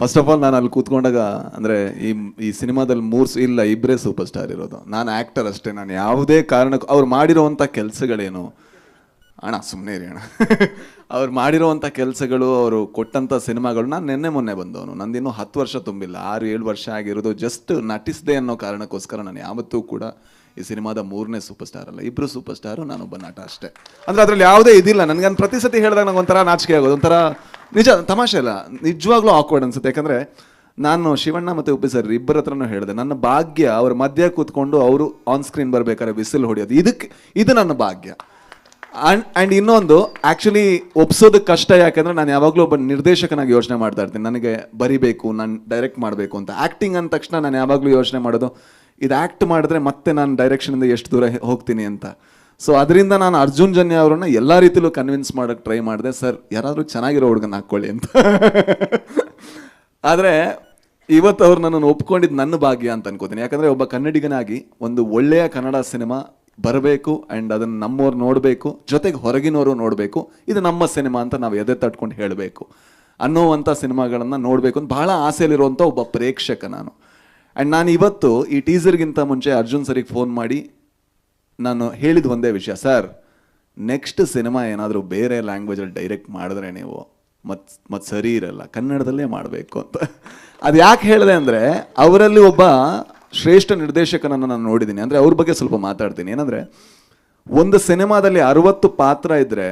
First of all ನಾನು ಅಲ್ಲಿ ಕೂತ್ಕೊಂಡಾಗ, ಅಂದರೆ ಈ ಈ ಸಿನಿಮಾದಲ್ಲಿ ಮೂರು ಇಲ್ಲ ಇಬ್ಬರೇ ಸೂಪರ್ ಸ್ಟಾರ್ ಇರೋದು. ನಾನು ಆ್ಯಕ್ಟರ್ ಅಷ್ಟೇ, ನಾನು ಯಾವುದೇ ಕಾರಣಕ್ಕೂ, ಅವ್ರು ಮಾಡಿರೋವಂಥ ಕೆಲಸಗಳೇನು? ಅಣ್ಣ ಸುಮ್ಮನೆ ರೀ ಅಣ್ಣ. ಅವ್ರು ಮಾಡಿರೋವಂಥ ಕೆಲಸಗಳು, ಅವರು ಕೊಟ್ಟಂಥ ಸಿನಿಮಾಗಳು, ನಾನು ನಿನ್ನೆ ಮೊನ್ನೆ ಬಂದವನು. ನಂದಿನ್ನೂ ಹತ್ತು ವರ್ಷ ತುಂಬಿಲ್ಲ. ಆರು, ಏಳು ವರ್ಷ ಆಗಿರೋದು ಜಸ್ಟ್ ನಟಿಸಿದೆ ಅನ್ನೋ ಕಾರಣಕ್ಕೋಸ್ಕರ ನಾನು ಯಾವತ್ತೂ ಕೂಡ ಈ ಸಿನಿಮಾದ ಮೂರನೇ ಸೂಪರ್ ಸ್ಟಾರ್ ಅಲ್ಲ. ಇಬ್ಬರು ಸೂಪರ್ ಸ್ಟಾರು ನಾನೊಬ್ಬ ನಟ ಅಷ್ಟೇ. ಅಂದರೆ ಅದರಲ್ಲಿ ಯಾವುದೇ ಇದಿಲ್ಲ. ನನಗೆ ಪ್ರತಿ ಸತಿ ಹೇಳಿದಾಗ ನನಗೆ ಒಂಥರ ನಾಚಿಕೆ ಆಗೋದು. ಒಂಥರ ನಿಜ, ತಮಾಷೆ ಅಲ್ಲ. ನಿಜವಾಗ್ಲೂ ಆಕ್ವರ್ಡ್ ಅನ್ಸುತ್ತೆ. ಯಾಕಂದ್ರೆ ನಾನು ಶಿವಣ್ಣ ಮತ್ತು ಉಪ್ಪಿ ಸರ್ ಇಬ್ಬರ ಹತ್ರನೂ ಹೇಳಿದೆ, ನನ್ನ ಭಾಗ್ಯ ಅವ್ರ ಮಧ್ಯ ಕೂತ್ಕೊಂಡು ಅವರು ಆನ್ ಸ್ಕ್ರೀನ್ ಬರ್ಬೇಕಾದ್ರೆ ವಿಸಿಲ್ ಹೊಡೆಯೋದು. ಇದಕ್ಕೆ, ಇದು ನನ್ನ ಭಾಗ್ಯ. ಅಂಡ್ ಆ್ಯಂಡ್ ಇನ್ನೊಂದು ಆ್ಯಕ್ಚುಲಿ ಒಪ್ಸೋದಕ್ಕೆ ಕಷ್ಟ ಯಾಕಂದ್ರೆ ನಾನು ಯಾವಾಗಲೂ ಒಬ್ಬ ನಿರ್ದೇಶಕನಾಗಿ ಯೋಚನೆ ಮಾಡ್ತಾ ಇರ್ತೀನಿ. ನನಗೆ ಬರಿಬೇಕು, ನಾನು ಡೈರೆಕ್ಟ್ ಮಾಡಬೇಕು ಅಂತ. ಆ್ಯಕ್ಟಿಂಗ್ ಅಂದ ತಕ್ಷಣ ನಾನು ಯಾವಾಗಲೂ ಯೋಚನೆ ಮಾಡೋದು, ಇದು ಆ್ಯಕ್ಟ್ ಮಾಡಿದ್ರೆ ಮತ್ತೆ ನಾನು ಡೈರೆಕ್ಷನಿಂದ ಎಷ್ಟು ದೂರ ಹೋಗ್ತೀನಿ ಅಂತ. ಸೊ ಅದರಿಂದ ನಾನು ಅರ್ಜುನ್ ಜನ್ಯ ಅವರನ್ನ ಎಲ್ಲ ರೀತಿಲೂ ಕನ್ವಿನ್ಸ್ ಮಾಡೋಕೆ ಟ್ರೈ ಮಾಡಿದೆ. ಸರ್ ಯಾರಾದರೂ ಚೆನ್ನಾಗಿರೋ ಹುಡುಗನ ಹಾಕ್ಕೊಳ್ಳಿ ಅಂತ. ಆದರೆ, ಇವತ್ತು ಅವ್ರು ನನ್ನನ್ನು ಒಪ್ಕೊಂಡಿದ್ದು ನನ್ನ ಭಾಗ್ಯ ಅಂತ ಅನ್ಕೋತೀನಿ. ಯಾಕಂದರೆ ಒಬ್ಬ ಕನ್ನಡಿಗನಾಗಿ ಒಂದು ಒಳ್ಳೆಯ ಕನ್ನಡ ಸಿನಿಮಾ ಬರಬೇಕು ಆ್ಯಂಡ್ ಅದನ್ನು ನಮ್ಮವ್ರು ನೋಡಬೇಕು, ಜೊತೆಗೆ ಹೊರಗಿನವರು ನೋಡಬೇಕು. ಇದು ನಮ್ಮ ಸಿನಿಮಾ ಅಂತ ನಾವು ಎದೆ ತಟ್ಕೊಂಡು ಹೇಳಬೇಕು. ಅನ್ನೋವಂಥ ಸಿನಿಮಾಗಳನ್ನು ನೋಡಬೇಕು ಅಂತ ಬಹಳ ಆಸೆಯಲ್ಲಿರುವಂಥ ಒಬ್ಬ ಪ್ರೇಕ್ಷಕ ನಾನು. ಆ್ಯಂಡ್ ನಾನು ಇವತ್ತು ಈ ಟೀಸರ್ಗಿಂತ ಮುಂಚೆ ಅರ್ಜುನ್ ಸರಿಗೆ ಫೋನ್ ಮಾಡಿ ನಾನು ಹೇಳಿದ ಒಂದೇ ವಿಷಯ, ಸರ್. ನೆಕ್ಸ್ಟ್ ಸಿನಿಮಾ ಏನಾದರೂ ಬೇರೆ ಲ್ಯಾಂಗ್ವೇಜಲ್ಲಿ ಡೈರೆಕ್ಟ್ ಮಾಡಿದ್ರೆ ನೀವು ಮತ್ತು ಮತ್ತು ಸರಿ ಇರಲ್ಲ. ಕನ್ನಡದಲ್ಲೇ ಮಾಡಬೇಕು ಅಂತ. ಅದು ಯಾಕೆ ಹೇಳಿದೆ ಅಂದರೆ, ಅವರಲ್ಲಿ ಒಬ್ಬ ಶ್ರೇಷ್ಠ ನಿರ್ದೇಶಕನನ್ನು ನಾನು ನೋಡಿದ್ದೀನಿ ಅಂದರೆ ಅವ್ರ ಬಗ್ಗೆ ಸ್ವಲ್ಪ ಮಾತಾಡ್ತೀನಿ. ಏನಂದರೆ, ಒಂದು ಸಿನಿಮಾದಲ್ಲಿ ಅರವತ್ತು ಪಾತ್ರ ಇದ್ದರೆ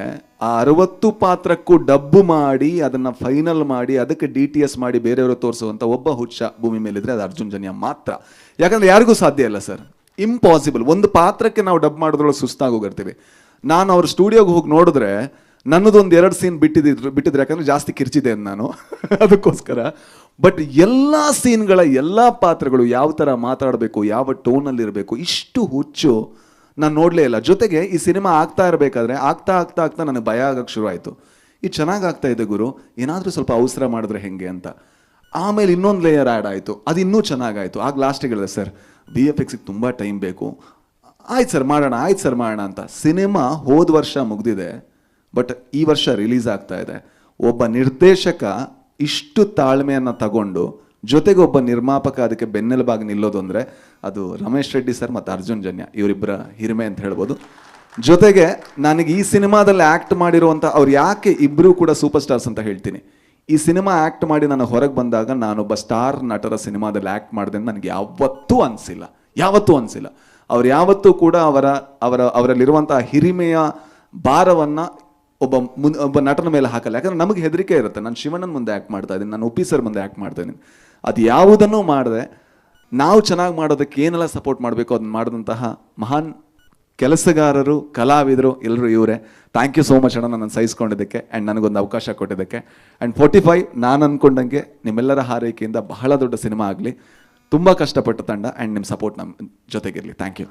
ಆ ಅರವತ್ತು ಪಾತ್ರಕ್ಕೂ ಡಬ್ಬು ಮಾಡಿ, ಅದನ್ನು ಫೈನಲ್ ಮಾಡಿ, ಅದಕ್ಕೆ ಡಿ ಟಿ ಎಸ್ ಮಾಡಿ ಬೇರೆಯವರು ತೋರಿಸುವಂಥ ಒಬ್ಬ ಹುಚ್ಚ ಭೂಮಿ ಮೇಲಿದ್ರೆ ಅದು ಅರ್ಜುನ್ ಜನ್ಯ ಮಾತ್ರ. ಯಾಕಂದರೆ ಯಾರಿಗೂ ಸಾಧ್ಯ ಇಲ್ಲ, ಸರ್. ಇಂಪಾಸಿಬಲ್ ಒಂದು ಪಾತ್ರಕ್ಕೆ ನಾವು ಡಬ್ ಮಾಡೋದ್ರೊಳಗೆ ಸುಸ್ತಾಗಿ ಹೋಗಿರ್ತೀವಿ ನಾನು ಅವ್ರ ಸ್ಟುಡಿಯೋಗೆ ಹೋಗಿ ನೋಡಿದ್ರೆ ನನ್ನದೊಂದು ಎರಡು ಸೀನ್ ಬಿಟ್ಟಿದ್ರು ಬಿಟ್ಟಿದ್ರೆ. ಯಾಕಂದ್ರೆ ಜಾಸ್ತಿ ಕಿರ್ಚಿದೆ ನಾನು. ಅದಕ್ಕೋಸ್ಕರ. ಬಟ್ ಎಲ್ಲ ಸೀನ್ಗಳ, ಎಲ್ಲ ಪಾತ್ರಗಳು ಯಾವ ಥರ ಮಾತಾಡಬೇಕು, ಯಾವ ಟೋನಲ್ಲಿರಬೇಕು, ಇಷ್ಟು ಹುಚ್ಚು ನಾನು ನೋಡಲೇ ಇಲ್ಲ. ಜೊತೆಗೆ ಈ ಸಿನಿಮಾ ಆಗ್ತಾ ಇರಬೇಕಾದ್ರೆ, ಆಗ್ತಾ ಆಗ್ತಾ ಆಗ್ತಾ ನನಗೆ ಭಯ ಆಗೋಕ್ಕೆ ಶುರು ಆಯಿತು ಇದು ಚೆನ್ನಾಗಿ ಆಗ್ತಾ ಇದೆ ಗುರು. ಏನಾದರೂ ಸ್ವಲ್ಪ ಅವಸರ ಮಾಡಿದ್ರೆ ಹೆಂಗೆ ಅಂತ. ಆಮೇಲೆ ಇನ್ನೊಂದು ಲೇಯರ್ ಆ್ಯಡ್ ಆಯಿತು. ಅದು ಇನ್ನೂ ಚೆನ್ನಾಗಾಯಿತು. ಆಗ ಲಾಸ್ಟಿಗೆ ಹೇಳಿದೆ, ಸರ್ ಬಿ ಎಫ್ ಎಕ್ಸಿಗೆ ತುಂಬ ಟೈಮ್ ಬೇಕು. ಆಯ್ತು ಸರ್, ಮಾಡೋಣ, ಆಯ್ತು ಸರ್, ಮಾಡೋಣ ಅಂತ. ಸಿನಿಮಾ ಹೋದ ವರ್ಷ ಮುಗ್ದಿದೆ ಬಟ್ ಈ ವರ್ಷ ರಿಲೀಸ್ ಆಗ್ತಾ ಇದೆ. ಒಬ್ಬ ನಿರ್ದೇಶಕ ಇಷ್ಟು ತಾಳ್ಮೆಯನ್ನು ತಗೊಂಡು, ಜೊತೆಗೆ ಒಬ್ಬ ನಿರ್ಮಾಪಕ ಅದಕ್ಕೆ ಬೆನ್ನೆಲುಬಾಗಿ ನಿಲ್ಲೋದು ಅಂದರೆ ಅದು ರಮೇಶ್ ರೆಡ್ಡಿ ಸರ್ ಮತ್ತು ಅರ್ಜುನ್ ಜನ್ಯ ಇವರಿಬ್ಬರ ಹಿರಿಮೆ ಅಂತ ಹೇಳ್ಬೋದು. ಜೊತೆಗೆ ನನಗೆ ಈ ಸಿನಿಮಾದಲ್ಲಿ ಆ್ಯಕ್ಟ್ ಮಾಡಿರುವಂಥ ಅವ್ರು ಯಾಕೆ ಇಬ್ಬರೂ ಕೂಡ ಸೂಪರ್ ಸ್ಟಾರ್ಸ್ ಅಂತ ಹೇಳ್ತೀನಿ. ಈ ಸಿನಿಮಾ ಆ್ಯಕ್ಟ್ ಮಾಡಿ ನಾನು ಹೊರಗೆ ಬಂದಾಗ ನಾನೊಬ್ಬ ಸ್ಟಾರ್ ನಟರ ಸಿನಿಮಾದಲ್ಲಿ ಆ್ಯಕ್ಟ್ ಮಾಡಿದೆ ನನಗೆ ಯಾವತ್ತೂ ಅನಿಸಿಲ್ಲ. ಯಾವತ್ತೂ ಅನಿಸಿಲ್ಲ. ಅವ್ರು ಯಾವತ್ತೂ ಕೂಡ ಅವರ ಅವರ ಅವರಲ್ಲಿರುವಂಥ ಹಿರಿಮೆಯ ಭಾರವನ್ನು ಒಬ್ಬ ಮುನ್, ಒಬ್ಬ ನಟನ ಮೇಲೆ ಹಾಕಲ್ಲ. ಯಾಕಂದ್ರೆ ನಮಗೆ ಹೆದರಿಕೆ ಇರುತ್ತೆ. ನಾನು ಶಿವಣ್ಣನ ಮುಂದೆ ಆ್ಯಕ್ಟ್ ಮಾಡ್ತಾ ಇದ್ದೀನಿ. ನಾನು ಉಪೀಸರ್ ಸರ್ ಮುಂದೆ ಆ್ಯಕ್ಟ್ ಮಾಡ್ತಾ ಇದ್ದೀನಿ. ಅದು ಯಾವುದನ್ನು ಮಾಡಿದೆ, ನಾವು ಚೆನ್ನಾಗಿ ಮಾಡೋದಕ್ಕೆ ಏನೆಲ್ಲ ಸಪೋರ್ಟ್ ಮಾಡಬೇಕು ಅದನ್ನ ಮಾಡಿದಂತಹ ಮಹಾನ್ ಕೆಲಸಗಾರರು, ಕಲಾವಿದರು ಎಲ್ಲರೂ ಇವರೇ. ಥ್ಯಾಂಕ್ ಯು ಸೋ ಮಚ್ ಅಣ್ಣ ನನ್ನ ಸಹಿಸ್ಕೊಂಡಿದ್ದಕ್ಕೆ ಆ್ಯಂಡ್ ನನಗೊಂದು ಅವಕಾಶ ಕೊಟ್ಟಿದ್ದಕ್ಕೆ. ಆ್ಯಂಡ್ ಫೋರ್ಟಿ ಫೈವ್ ನಾನು ಅಂದ್ಕೊಂಡಂಗೆ ನಿಮ್ಮೆಲ್ಲರ ಹಾರೈಕೆಯಿಂದ ಬಹಳ ದೊಡ್ಡ ಸಿನಿಮಾ ಆಗಲಿ. ತುಂಬ ಕಷ್ಟಪಟ್ಟ ತಂಡ ಆ್ಯಂಡ್ ನಿಮ್ಮ ಸಪೋರ್ಟ್ ನಮ್ಮ ಜೊತೆಗಿರಲಿ. Thank you